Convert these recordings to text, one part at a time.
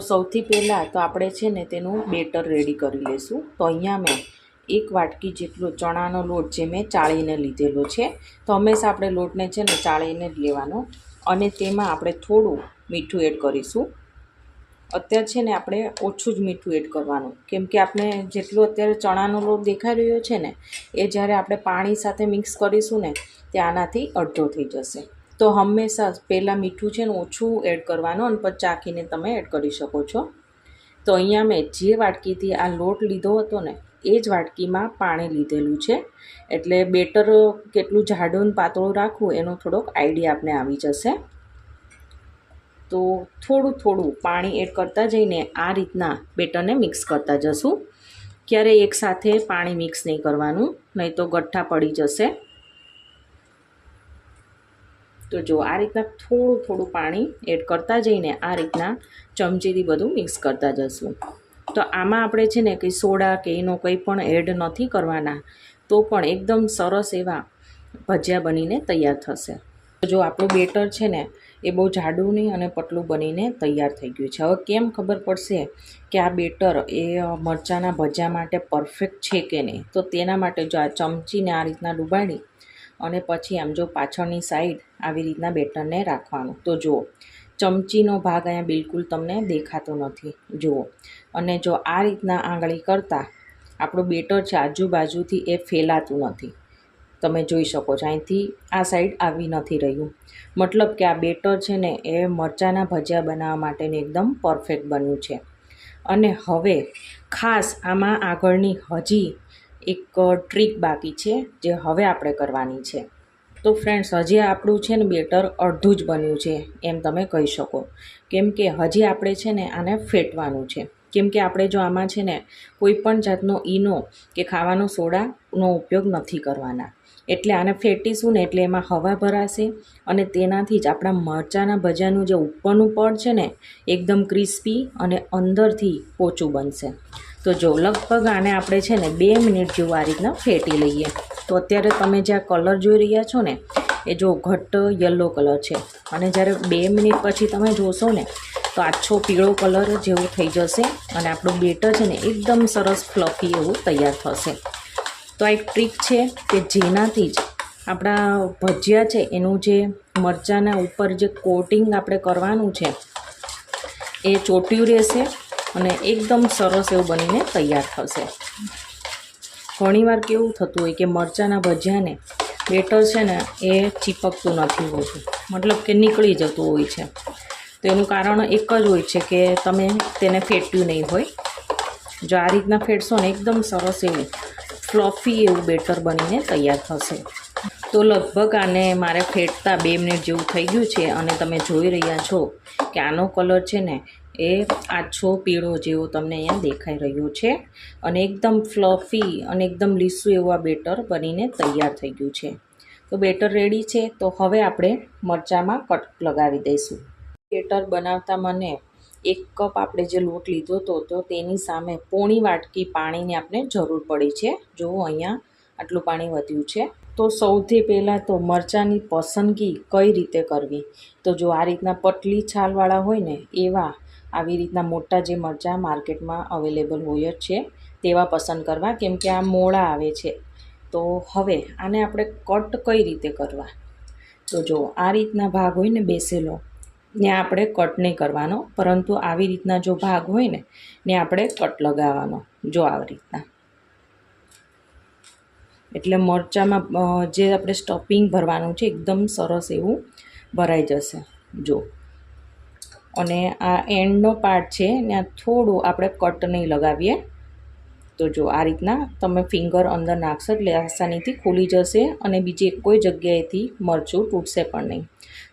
સૌથી પહેલાં તો આપણે છે ને તેનું બેટર રેડી કરી લઈશું તો અહીંયા મેં એક વાટકી જેટલો ચણાનો લોટ જે મેં ચાળીને લીધેલો છે. તો હંમેશા આપણે લોટને છે ને ચાળીને જ લેવાનો. અને તેમાં આપણે થોડું મીઠું એડ કરીશું. અત્યારે છે ને આપણે ઓછું જ મીઠું એડ કરવાનું. કેમ કે આપણે જેટલો અત્યારે ચણાનો લોટ દેખાઈ રહ્યો છે ને, એ જ્યારે આપણે પાણી સાથે મિક્સ કરીશું ને, તે આનાથી અડધો થઈ જશે. તો હંમેશા પહેલાં મીઠું છે ને ઓછું એડ કરવાનું અને પછી ચાખીને તમે એડ કરી શકો છો. તો અહીંયા મેં જે વાટકીથી આ લોટ લીધો હતો ને, એ જ વાટકીમાં પાણી લીધેલું છે. એટલે બેટર કેટલું જાડું અને પાતળું રાખવું એનો થોડોક આઈડિયા આપણે આવી જશે. તો થોડું થોડું પાણી એડ કરતા જઈને આ રીતના બેટરને મિક્સ કરતા જશું. ક્યારે એકસાથે પાણી મિક્સ નહીં કરવાનું, નહીં તો ગઠ્ઠા પડી જશે. તો જો આ રીતના થોડું થોડું પાણી એડ કરતા જઈને આ રીતના ચમચીથી બધું મિક્સ કરતા જશું. તો આમાં આપણે છે ને કંઈ સોડા કે એનો કંઈ પણ એડ નથી કરવાના, તો પણ એકદમ સરસ એવા ભજીયા બનીને તૈયાર થશે. જો આપણું બેટર છે ને એ બહુ જાડું નહીં અને પતલું બનીને તૈયાર થઈ ગયું છે. હવે કેમ ખબર પડશે કે આ બેટર એ મરચાંના ભજીયા માટે પરફેક્ટ છે કે નહીં? તો તેના માટે જો આ ચમચીને આ રીતના ડૂબાડી અને પછી આમ જો પાછળની સાઈડ આવી રીતના બેટરને રાખવાનું. તો જુઓ, ચમચીનો ભાગ અહીંયા બિલકુલ તમને દેખાતો નથી. જુઓ, અને જો આ રીતના આંગળી કરતાં, આપણું બેટર છે આજુબાજુથી એ ફેલાતું નથી. તમે જોઈ શકો છો, અહીંથી આ સાઈડ આવી નથી રહ્યું. મતલબ કે આ બેટર છે ને, એ મરચાંના ભજીયા બનાવવા માટેનું એકદમ પરફેક્ટ બન્યું છે. અને હવે ખાસ આમાં આગળની હજી એક ટ્રીક બાકી છે જે હવે આપણે કરવાની છે. તો ફ્રેન્ડ્સ હજી આપણું છે ને બેટર અડધું જ બન્યું છે, એમ તમે કહી શકો. કેમ કે હજી આપણે છે ને આને ફેટવાનું છે. કેમ કે આપણે જો આમાં છે ને કોઈ પણ જાતનો ઈનો કે ખાવાનો સોડાનો ઉપયોગ નથી કરવાના. એટલે આને ફેટીશું ને એટલે એમાં હવા ભરાશે અને તેનાથી જ આપણા મરચાંના ભજાનું જે ઉપરનું પડ છે ને, એકદમ ક્રિસ્પી અને અંદરથી પોચું બનશે. તો જો, લગભગ આને આપણે છે ને બે મિનિટ જેવું આ રીતના ફેટી લઈએ. તો અત્યારે તમે જે કલર જોઈ રહ્યા છો ને, એ જો ઘટ્ટ યલો કલર છે. અને જ્યારે બે મિનિટ પછી તમે જોશો ને, તો આછો પીળો કલર જેવો થઈ જશે અને આપણું બેટર છે ને એકદમ સરસ ફ્લફી એવું તૈયાર થશે. તો આ એક ટ્રીક છે કે જેનાથી જ આપણા ભજીયા છે, એનું જે મરચાંના ઉપર જે કોટિંગ આપણે કરવાનું છે, એ ચોટ્યું રહેશે. અને એકદમ સરસ એવું બનીને તૈયાર થશે. ઘણીવાર કેવું થતું હોય કે મરચાંના ભજીયાને બેટર છે ને એ ચીપકતું નથી હોતું. મતલબ કે નીકળી જતું હોય છે. તો એનું કારણ એક જ હોય છે કે તમે તેને ફેટ્યું નહીં હોય. જો આ રીતના ફેટશો ને એકદમ સરસ એવું ફ્લફી એવું બેટર બનીને તૈયાર થશે. તો લગભગ આને મારે ફેટતા બે મિનિટ જેવું થઈ ગયું છે અને તમે જોઈ રહ્યા છો કે આનો કલર છે ને એ આછો પીળો જેવો તમને અહીંયા દેખાઈ રહ્યો છે. અને એકદમ ફ્લફી અને એકદમ લીસું એવું આ બેટર બનીને તૈયાર થઈ ગયું છે. તો બેટર રેડી છે. તો હવે આપણે મરચાંમાં કટ લગાવી દઈશું. બેટર બનાવતા મને એક કપ આપણે જે લોટ લીધો હતો તો તેની સામે પોણી વાટકી પાણીની આપણે જરૂર પડી છે. જુઓ અહીંયા આટલું પાણી વધ્યું છે. તો સૌથી પહેલાં તો મરચાંની પસંદગી કઈ રીતે કરવી? તો જો આ રીતના પતલી છાલવાળા હોય ને એવા આવી રીતના મોટા જે મરચાં માર્કેટમાં અવેલેબલ હોય જ છે, તેવા પસંદ કરવા, કેમ કે આ મોળા આવે છે. તો હવે આને આપણે કટ કઈ રીતે કરવા? તો જો, આ રીતના ભાગ હોય ને બેસેલો, ને આપણે કટ નહીં કરવાનો, પરંતુ આવી રીતના જો ભાગ હોય ને ને આપણે કટ લગાવવાનો, જો આવી રીતના. એટલે મરચાંમાં જે આપણે સ્ટફિંગ ભરવાનું છે, એકદમ સરસ એવું ભરાઈ જશે. જો અને આ એન્ડનો પાર્ટ છે આ થોડું આપણે કટ નહીં લગાવીએ. તો જો આ રીતના તમે ફિંગર અંદર નાખશો એટલે આસાનીથી ખુલી જશે અને બીજી કોઈ જગ્યાએથી મરચું તૂટશે પણ નહીં.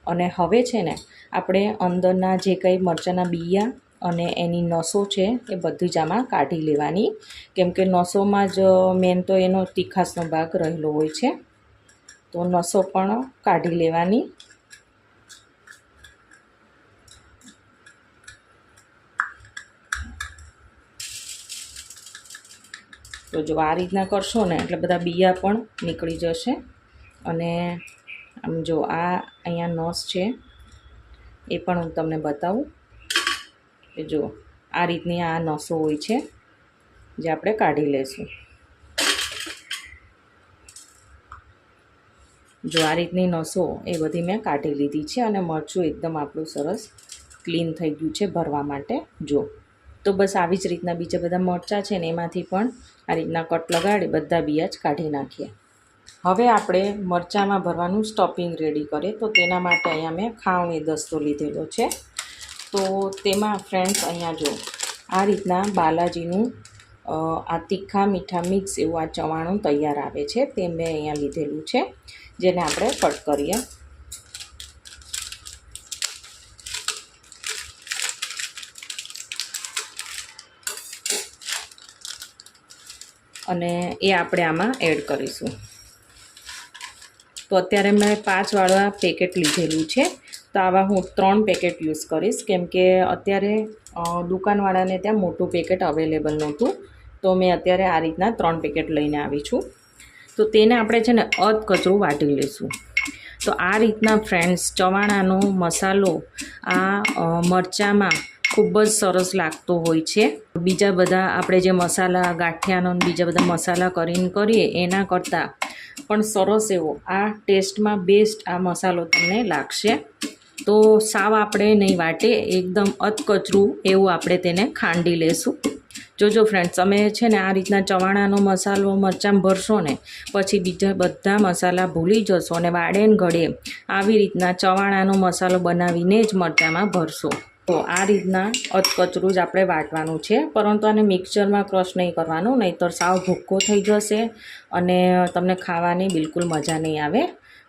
અને હવે છે ને, આપણે અંદરના જે કંઈ મરચાંના બિયા અને એની નસો છે એ બધી જ આમાં કાઢી લેવાની. કેમ કે નસોમાં જ મેન તો એનો તીખાસનો ભાગ રહેલો હોય છે. તો નસો પણ કાઢી લેવાની. તો જો આ રીતના કરશો ને એટલે બધા બિયા પણ નીકળી જશે. અને આમ જો આ અહીંયા નસ છે, એ પણ હું તમને બતાવું કે જો આ રીતની આ નસો હોય છે, જે આપણે કાઢી લઈશું જો આ રીતની નસો એ બધી મેં કાઢી લીધી છે અને મરચું એકદમ આપણું સરસ ક્લીન થઈ ગયું છે ભરવા માટે. જો તો બસ આવી જ રીતના બીજા બધા મરચાં છે ને એમાંથી પણ આ રીતના કટ લગાડી બધા બિયાજ કાઢી નાખીએ. હવે આપણે મરચાંમાં ભરવાનું સ્ટોપિંગ રેડી કરીએ. તો તેના માટે અહીંયા મેં ખાવણી દસ્તો લીધેલો છે. તો તેમાં ફ્રેન્ડ્સ અહીંયા જો, આ રીતના બાલાજીનું આ તીખા મીઠા મિક્સ એવું આ ચવાણું તૈયાર આવે છે, તે મેં અહીંયા લીધેલું છે, જેને આપણે કટ કરીએ. અને એ આપણે આમાં એડ કરીશું. તો અત્યારે મેં પાંચવાળા પેકેટ લીધેલું છે. તો આવા હું ત્રણ પેકેટ યુઝ કરીશ. કેમ કે અત્યારે દુકાનવાળાને ત્યાં મોટું પેકેટ અવેલેબલ નહોતું. તો મેં અત્યારે આ રીતના ત્રણ પેકેટ લઈને આવી છું. તો તેને આપણે છે ને અધ કચરું વાટી લઈશું. તો આ રીતના ફ્રેન્ડ્સ, ચવાણાનો મસાલો, આ મરચાંમાં ખૂબ જ સરસ લાગતો હોય છે. બીજા બધા આપણે જે મસાલા ગાંઠિયાનો બીજા બધા મસાલા કરીને કરીએ એના કરતાં પણ સરસ એવો, આ ટેસ્ટમાં બેસ્ટ આ મસાલો તમને લાગશે. તો સાવ આપણે નહીં વાટે, એકદમ અધકચરું એવું આપણે તેને ખાંડી લેશું. જોજો ફ્રેન્ડ્સ તમે છે ને આ રીતના ચવાણાનો મસાલો મરચાં ભરશો ને, પછી બીજા બધા મસાલા ભૂલી જશો અને વાડેન ઘડે આવી રીતના ચવાણાનો મસાલો બનાવીને જ મરચાંમાં ભરશો. તો આ રીતના અધકચરું જ આપણે વાટવાનું છે. પરંતુ આને મિક્સરમાં ક્રશ નહીં કરવાનું, નહીંતર સાવ ભૂક્કો થઈ જશે અને તમને ખાવાની બિલકુલ મજા નહીં આવે.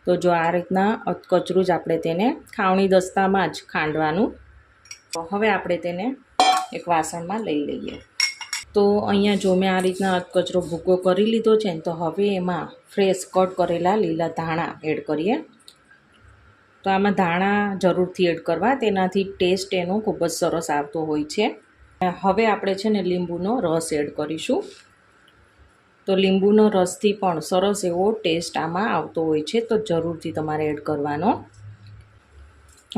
તો જો આ રીતના અધકચરું જ આપણે તેને ખાવણી દસ્તામાં જ ખાંડવાનું. તો હવે આપણે તેને એક વાસણમાં લઈ લઈએ. તો અહીંયા જો મેં આ રીતના અધકચરો ભૂકો કરી લીધો છે ને, તો હવે એમાં ફ્રેશ કટ કરેલા લીલા ધાણા એડ કરીએ. તો આમાં ધાણા જરૂરથી એડ કરવા. તેનાથી ટેસ્ટ એનો ખૂબ જ સરસ આવતો હોય છે. હવે આપણે છે ને લીંબુનો રસ એડ કરીશું. તો લીંબુનો રસથી પણ સરસ એવો ટેસ્ટ આમાં આવતો હોય છે, તો જરૂરથી તમારે એડ કરવાનો.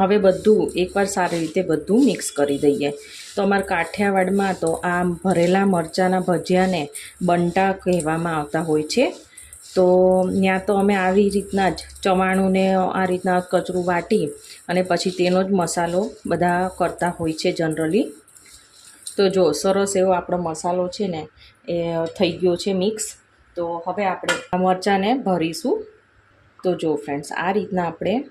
હવે બધું એકવાર સારી રીતે બધું મિક્સ કરી દઈએ. તો અમારા કાઠિયાવાડમાં તો આ ભરેલા મરચાંના ભજીયાને બંટા કહેવામાં આવતા હોય છે. તો ત્યાં તો અમે આવી રીતના જ ચવાણુંને આ રીતના કચરું વાટી અને પછી તેનો જ મસાલો બધા કરતા હોય છે જનરલી. તો જો, સરસ એવો આપણો મસાલો છે ને, એ થઈ ગયો છે મિક્સ. તો હવે આપણે મરચાંને ભરીશું. તો જો ફ્રેન્ડ્સ, આ રીતના આપણે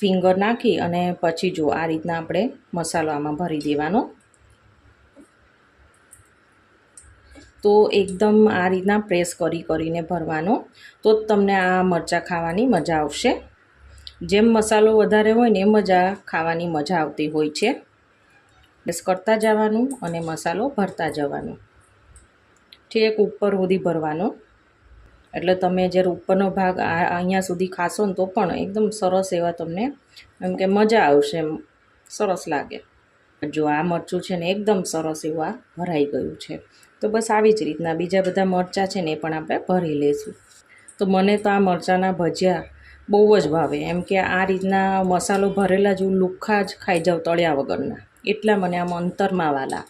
ફિંગર નાખી અને પછી જો આ રીતના આપણે મસાલો આમાં ભરી દેવાનો. તો એકદમ આ રીતના પ્રેસ કરી કરીને ભરવાનો. તો જ તમને આ મરચાં ખાવાની મજા આવશે. જેમ મસાલો વધારે હોય ને એમ જ આ ખાવાની મજા આવતી હોય છે. પ્રેસ કરતા જવાનું અને મસાલો ભરતા જવાનું. ઠીક ઉપર સુધી ભરવાનો. એટલે તમે જ્યારે ઉપરનો ભાગ અહીંયા સુધી ખાશો ને તો પણ એકદમ સરસ એવા તમને એમ કે મજા આવશે સરસ લાગે. જો આ મરચું છે ને એકદમ સરસ એવું ભરાઈ ગયું છે. તો બસ આવી જ રીતના બીજા બધા મરચાં છે ને એ પણ આપણે ભરી લઈશું. તો મને તો આ મરચાંના ભજીયા બહુ જ ભાવે. એમ કે આ રીતના મસાલો ભરેલા જેવું લુખ્ખા જ ખાઈ જાઉં તળ્યા વગરના. એટલા મને આમ અંતરમાં વાલા.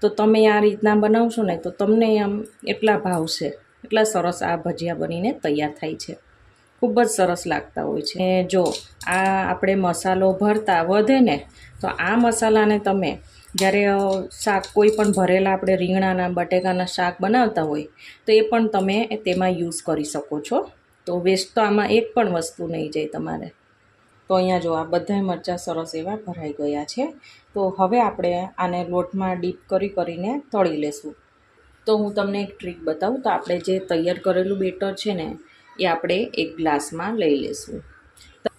તો તમે આ રીતના બનાવશો ને તો તમને આમ એટલા ભાવશે. એટલા સરસ આ ભજીયા બનીને તૈયાર થાય છે. ખૂબ જ સરસ લાગતા હોય છે. જો આ આપણે મસાલો ભરતા વધે ને તો આ મસાલાને તમે જ્યારે શાક કોઈ પણ ભરેલા આપણે રીંગણાના, બટેકાના શાક બનાવતા હોય, તો એ પણ તમે તેમાં યુઝ કરી શકો છો. તો વેસ્ટ તો આમાં એક પણ વસ્તુ નહીં જાય તમારે. તો અહીંયા જો આ બધા મરચાં સરસ એવા ભરાઈ ગયા છે. તો હવે આપણે આને લોટમાં ડીપ કરી કરીને તળી લેશું. તો હું તમને એક ટ્રીક બતાવું. તો આપણે જે તૈયાર કરેલું બેટર છે ને, એ આપણે એક ગ્લાસમાં લઈ લેશું.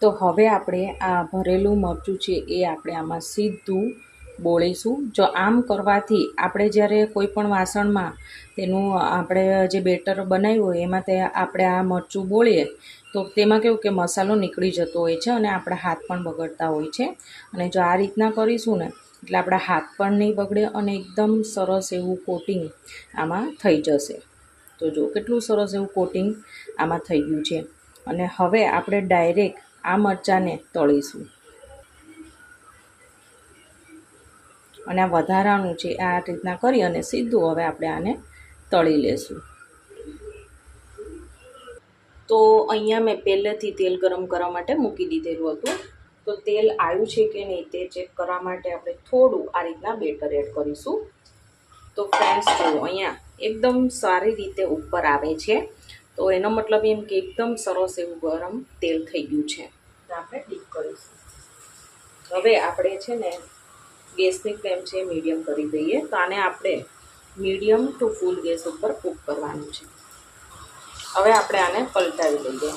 તો હવે આપણે આ ભરેલું મરચું છે એ આપણે આમાં સીધું બોળીશું. જો આમ કરવાથી આપણે જ્યારે કોઈ પણ વાસણમાં તેનું આપણે જે બેટર બનાવ્યું હોય, એમાં તે આપણે આ મરચું બોળીએ, તો તેમાં કેવું કે મસાલો નીકળી જતો હોય છે અને આપણા હાથ પણ બગડતા હોય છે. અને જો આ રીતના કરીશું ને, એટલે આપણા હાથ પણ નહીં બગડે અને એકદમ સરસ એવું કોટિંગ આમાં થઈ જશે. તો જો કેટલું સરસ એવું કોટિંગ આમાં થઈ ગયું છે. અને હવે આપણે ડાયરેક્ટ આ મરચાંને તળીશું. અને આ વધારાનું છે આ રીતના કરી અને સીધું હવે આપણે આને તળી લેશું. તો અહીંયા મેં પહેલેથી તેલ ગરમ કરવા માટે મૂકી દીધેલું હતું. તો તેલ આવ્યું છે કે નહીં તે ચેક કરવા માટે આપણે થોડું આ રીતના બેટર એડ કરીશું. તો ફ્રેન્ડ્સ, જુઓ, અહીંયા એકદમ સારી રીતે ઉપર આવે છે. તો એનો મતલબ એમ કે એકદમ સરસ એવું ગરમ તેલ થઈ ગયું છે. આપણે ડીપ કરીશું. હવે આપણે છે ને ગેસની ફ્લેમ છે મીડિયમ કરી દઈએ. તો આને આપણે મીડિયમ ટુ ફૂલ ગેસ ઉપર કૂક કરવાનું છે. હવે આપણે આને પલટાવી લઈએ.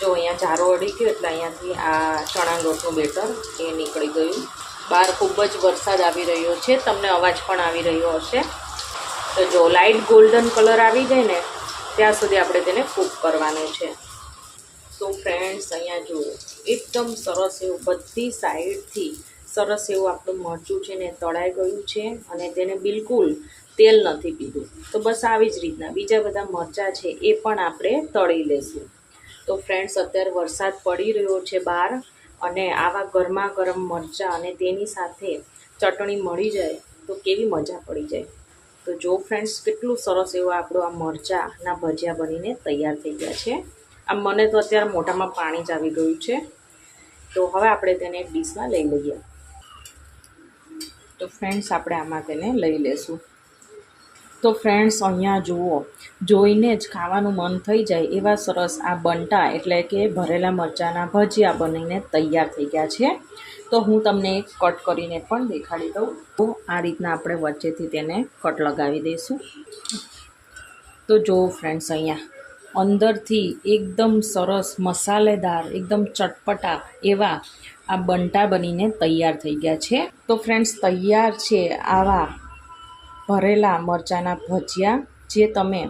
જો અહીંયા જારો અડી ગયો એટલે અહીંયાથી આ ચણા લોટનું બેટર એ નીકળી ગયું. બહાર ખૂબ જ વરસાદ આવી રહ્યો છે. તમને અવાજ પણ આવી રહ્યો હશે. તો જો લાઇટ ગોલ્ડન કલર આવી જાય ને, ત્યાં સુધી આપણે તેને કૂક કરવાનું છે. તો ફ્રેન્ડ્સ, અહીંયા જુઓ. એકદમ સરસ એવું, બધી સાઈડથી સરસ એવું આપણું મરચું છે ને તળાઈ ગયું છે અને તેને બિલકુલ તેલ નથી પીધું. તો બસ આવી જ રીતના. બીજા બધા મરચાં છે એ પણ આપણે તળી લેશું. તો ફ્રેન્ડ્સ અત્યારે વરસાદ પડી રહ્યો છે બહાર અને આવા ગરમા ગરમ મરચાં અને તેની સાથે ચટણી મળી જાય તો કેવી મજા પડી જાય. તો જો ફ્રેન્ડ્સ કેટલું સરસ એવું આપણું આ મરચાંના ભજીયા બનીને તૈયાર થઈ ગયા છે. આમ મને તો અત્યારે મોઢામાં પાણી જ આવી ગયું છે. તો હવે આપણે તેને એક ડીશમાં લઈ લઈએ. તો ફ્રેન્ડ્સ, આપણે આમાં તેને લઈ લેશું. તો ફ્રેન્ડ્સ, અહીંયા જુઓ. જોઈને જ ખાવાનું મન થઈ જાય એવા સરસ આ બંટા એટલે કે ભરેલા મરચાંના ભજીયા બનીને તૈયાર થઈ ગયા છે. તો હું તમને કટ કરીને પણ દેખાડી દઉં. તો આ રીતના આપણે વચ્ચેથી તેને કટ લગાવી દઈશું. તો જુઓ ફ્રેન્ડ્સ, અહીંયા અંદરથી એકદમ સરસ, મસાલેદાર, એકદમ ચટપટા એવા આ બંટા બનીને તૈયાર થઈ ગયા છે. તો ફ્રેન્ડ્સ તૈયાર છે આવા ભરેલા મરચાંના ભજીયા જે તમે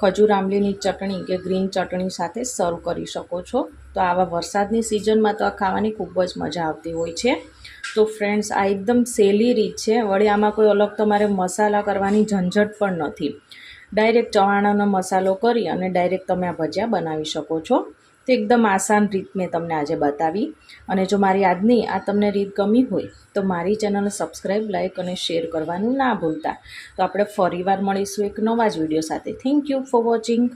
ખજૂર, આંબલીની ચટણી કે ગ્રીન ચટણી સાથે સર્વ કરી શકો છો. તો આવા વરસાદની સિઝનમાં તો આ ખાવાની ખૂબ જ મજા આવતી હોય છે. તો ફ્રેન્ડ્સ આ એકદમ સહેલી રીત છે. વળી આમાં કોઈ અલગ તમારે મસાલા કરવાની ઝંઝટ પણ નથી. ડાયરેક્ટ ચવાણાનો મસાલો કરી અને ડાયરેક્ટ તમે આ ભજીયા બનાવી શકો છો. તો એકદમ આસાન રીત મેં તમને આજે બતાવી. અને જો મારી આજની આ તમને રીત ગમી હોય, તો મારી ચેનલને સબસ્ક્રાઈબ લાઇક અને શેર કરવાનું ના ભૂલતા. તો આપણે ફરીવાર મળીશું એક નવા જ વીડિયો સાથે. Thank you for watching